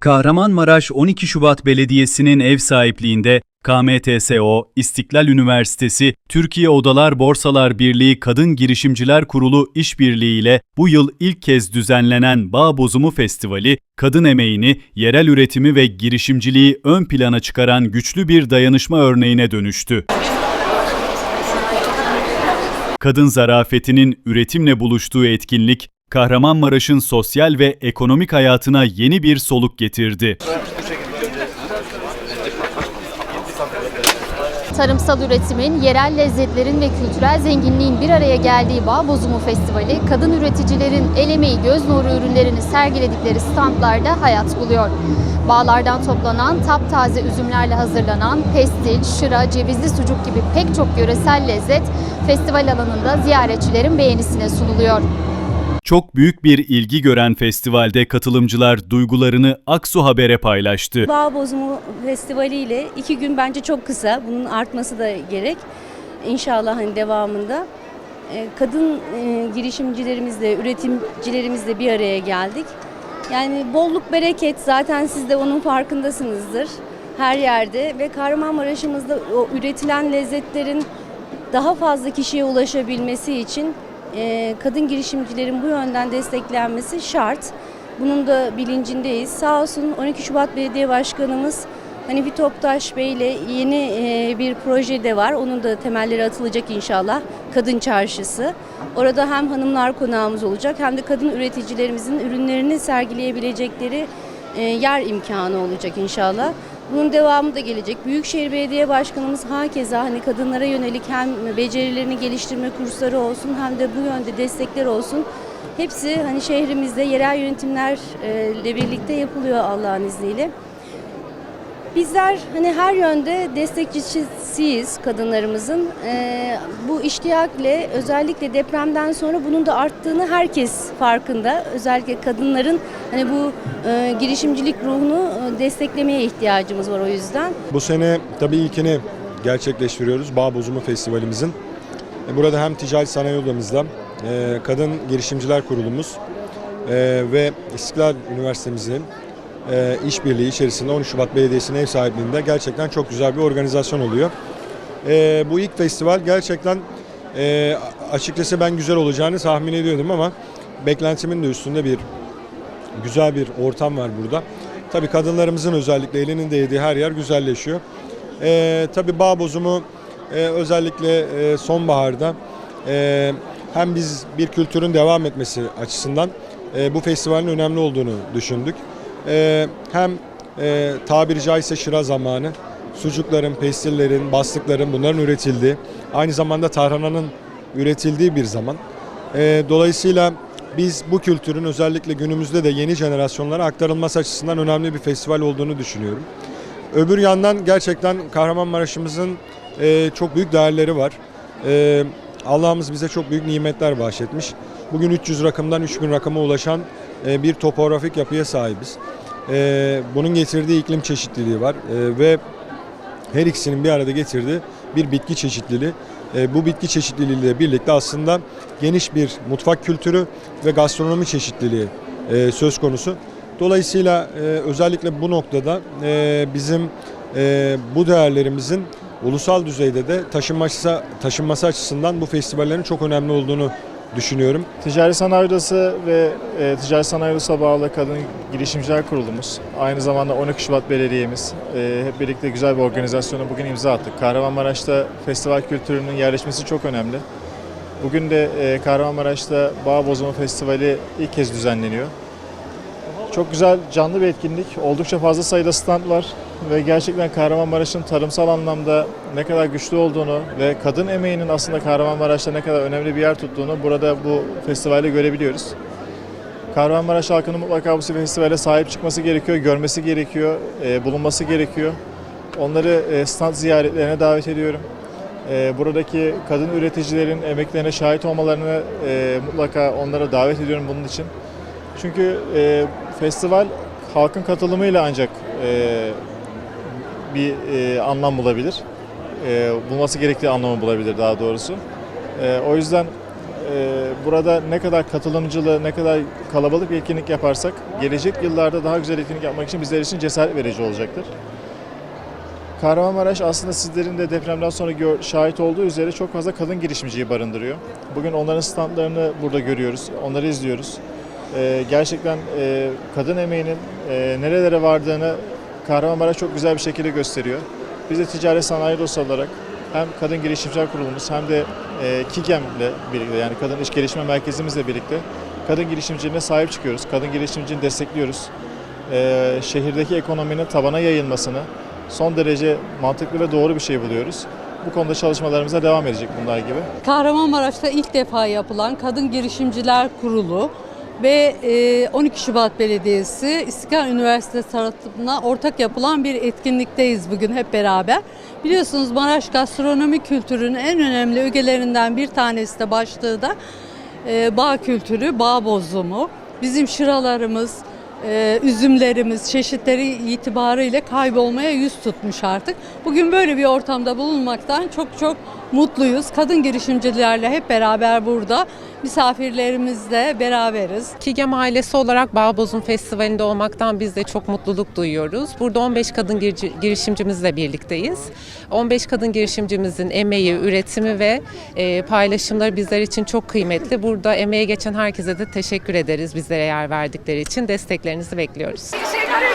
Kahramanmaraş 12 Şubat Belediyesi'nin ev sahipliğinde KMTSO, İstiklal Üniversitesi, Türkiye Odalar Borsalar Birliği Kadın Girişimciler Kurulu işbirliği ile bu yıl ilk kez düzenlenen Bağ Bozumu Festivali, kadın emeğini, yerel üretimi ve girişimciliği ön plana çıkaran güçlü bir dayanışma örneğine dönüştü. Kadın zarafetinin üretimle buluştuğu etkinlik, Kahramanmaraş'ın sosyal ve ekonomik hayatına yeni bir soluk getirdi. Tarımsal üretimin, yerel lezzetlerin ve kültürel zenginliğin bir araya geldiği Bağ Bozumu Festivali, kadın üreticilerin el emeği göz nuru ürünlerini sergiledikleri standlarda hayat buluyor. Bağlardan toplanan taptaze üzümlerle hazırlanan pestil, şıra, cevizli sucuk gibi pek çok yöresel lezzet festival alanında ziyaretçilerin beğenisine sunuluyor. Çok büyük bir ilgi gören festivalde katılımcılar duygularını Aksu Haber'e paylaştı. Bağ Bozumu Festivali ile iki gün bence çok kısa. Bunun artması da gerek. İnşallah hani devamında. Ee, Kadın e, girişimcilerimizle, üretimcilerimizle bir araya geldik. Yani bolluk bereket zaten siz de onun farkındasınızdır her yerde ve Kahramanmaraş'ımızda o üretilen lezzetlerin daha fazla kişiye ulaşabilmesi için e, kadın girişimcilerin bu yönden desteklenmesi şart. Bunun da bilincindeyiz. Sağ olsun 12 Şubat Belediye Başkanımız Hanifi Toptaş Bey ile yeni e, bir proje de var. Onun da temelleri atılacak inşallah. Kadın Çarşısı. Orada hem hanımlar konağımız olacak hem de kadın üreticilerimizin ürünlerini sergileyebilecekleri e, yer imkanı olacak inşallah. Bunun devamı da gelecek. Büyükşehir Belediye Başkanımız hakeza hani kadınlara yönelik hem becerilerini geliştirme kursları olsun hem de bu yönde destekler olsun. Hepsi hani şehrimizde yerel yönetimlerle birlikte yapılıyor Allah'ın izniyle. Bizler hani her yönde destekçisiyiz kadınlarımızın. Ee, bu iştiyakle özellikle depremden sonra bunun da arttığını herkes farkında. Özellikle kadınların hani bu e, girişimcilik ruhunu e, desteklemeye ihtiyacımız var o yüzden. Bu sene tabii ilkini gerçekleştiriyoruz Bağ Bozumu Festivalimizin. E, Burada hem Ticari Sanayi Odamızda, e, Kadın Girişimciler Kurulumuz e, ve İstiklal Üniversitemizin e, işbirliği içerisinde 13 Şubat Belediyesi'nin ev sahipliğinde gerçekten çok güzel bir organizasyon oluyor. E, Bu ilk festival gerçekten e, açıkçası ben güzel olacağını tahmin ediyordum ama beklentimin de üstünde bir güzel bir ortam var burada. Tabii kadınlarımızın özellikle elinin değdiği her yer güzelleşiyor. Ee, tabii bağ bozumu e, özellikle e, sonbaharda e, hem biz bir kültürün devam etmesi açısından e, bu festivalin önemli olduğunu düşündük. E, hem e, tabiri caizse şıra zamanı sucukların, pestillerin, bastıkların bunların üretildiği, aynı zamanda tarhananın üretildiği bir zaman. E, dolayısıyla biz bu kültürün özellikle günümüzde de yeni jenerasyonlara aktarılması açısından önemli bir festival olduğunu düşünüyorum. Öbür yandan gerçekten Kahramanmaraş'ımızın e, çok büyük değerleri var. E, Allah'ımız bize çok büyük nimetler bahşetmiş. Bugün 300 rakımdan 3000 rakıma ulaşan e, bir topografik yapıya sahibiz. E, bunun getirdiği iklim çeşitliliği var e, ve her ikisinin bir arada getirdiği bir bitki çeşitliliği. Bu bitki çeşitliliğiyle birlikte aslında geniş bir mutfak kültürü ve gastronomi çeşitliliği söz konusu. Dolayısıyla özellikle bu noktada bizim bu değerlerimizin ulusal düzeyde de taşınması, taşınması açısından bu festivallerin çok önemli olduğunu düşünüyorum. Ticari Sanayi Odası ve e, Ticari Sanayi Odası'na bağlı Kadın Girişimciler Kurulumuz, aynı zamanda 12 Şubat Belediye'miz e, hep birlikte güzel bir organizasyona bugün imza attık. Kahramanmaraş'ta festival kültürünün yerleşmesi çok önemli. Bugün de e, Kahramanmaraş'ta Bağ Bozumu Festivali ilk kez düzenleniyor. Çok güzel, canlı bir etkinlik. Oldukça fazla sayıda stand var ve gerçekten Kahramanmaraş'ın tarımsal anlamda ne kadar güçlü olduğunu ve kadın emeğinin aslında Kahramanmaraş'ta ne kadar önemli bir yer tuttuğunu burada bu festivalde görebiliyoruz. Kahramanmaraş halkının mutlaka bu festivale sahip çıkması gerekiyor, görmesi gerekiyor, e, bulunması gerekiyor. Onları e, stand ziyaretlerine davet ediyorum. E, buradaki kadın üreticilerin emeklerine şahit olmalarını mutlaka onlara davet ediyorum bunun için. Çünkü festival halkın katılımıyla ancak bir e, anlam bulabilir. E, bulması gerektiği anlamı bulabilir daha doğrusu. E, o yüzden e, burada ne kadar katılımcılığı, ne kadar kalabalık bir etkinlik yaparsak gelecek yıllarda daha güzel etkinlik yapmak için bizler için cesaret verici olacaktır. Kahramanmaraş aslında sizlerin de depremden sonra gör- şahit olduğu üzere çok fazla kadın girişimciyi barındırıyor. Bugün onların standlarını burada görüyoruz, onları izliyoruz. Ee, gerçekten e, kadın emeğinin e, nerelere vardığını Kahramanmaraş çok güzel bir şekilde gösteriyor. Biz de ticaret sanayi dostu olarak hem Kadın Girişimciler Kurulumuz hem de e, KİGEM'le birlikte yani Kadın İş Gelişme Merkezimizle birlikte kadın girişimciliğine sahip çıkıyoruz. Kadın girişimciliğini destekliyoruz. Ee, şehirdeki ekonominin tabana yayılmasını son derece mantıklı ve doğru bir şey buluyoruz. Bu konuda çalışmalarımıza devam edecek bunlar gibi. Kahramanmaraş'ta ilk defa yapılan Kadın Girişimciler Kurulu ve e, 12 Şubat Belediyesi İstiklal Üniversitesi tarafından ortak yapılan bir etkinlikteyiz bugün hep beraber. Biliyorsunuz Maraş gastronomi kültürünün en önemli ögelerinden bir tanesi de başlığı da e, bağ kültürü, bağ bozumu. Bizim şıralarımız, e, üzümlerimiz çeşitleri itibarıyla kaybolmaya yüz tutmuş artık. Bugün böyle bir ortamda bulunmaktan çok çok mutluyuz. Kadın girişimcilerle hep beraber burada. Misafirlerimizle beraberiz. Kigem ailesi olarak Bağbozun Festivali'nde olmaktan biz de çok mutluluk duyuyoruz. Burada 15 kadın girişimcimizle birlikteyiz. 15 kadın girişimcimizin emeği, üretimi ve e, paylaşımları bizler için çok kıymetli. Burada emeğe geçen herkese de teşekkür ederiz bizlere yer verdikleri için. Desteklerinizi bekliyoruz. Şeyleri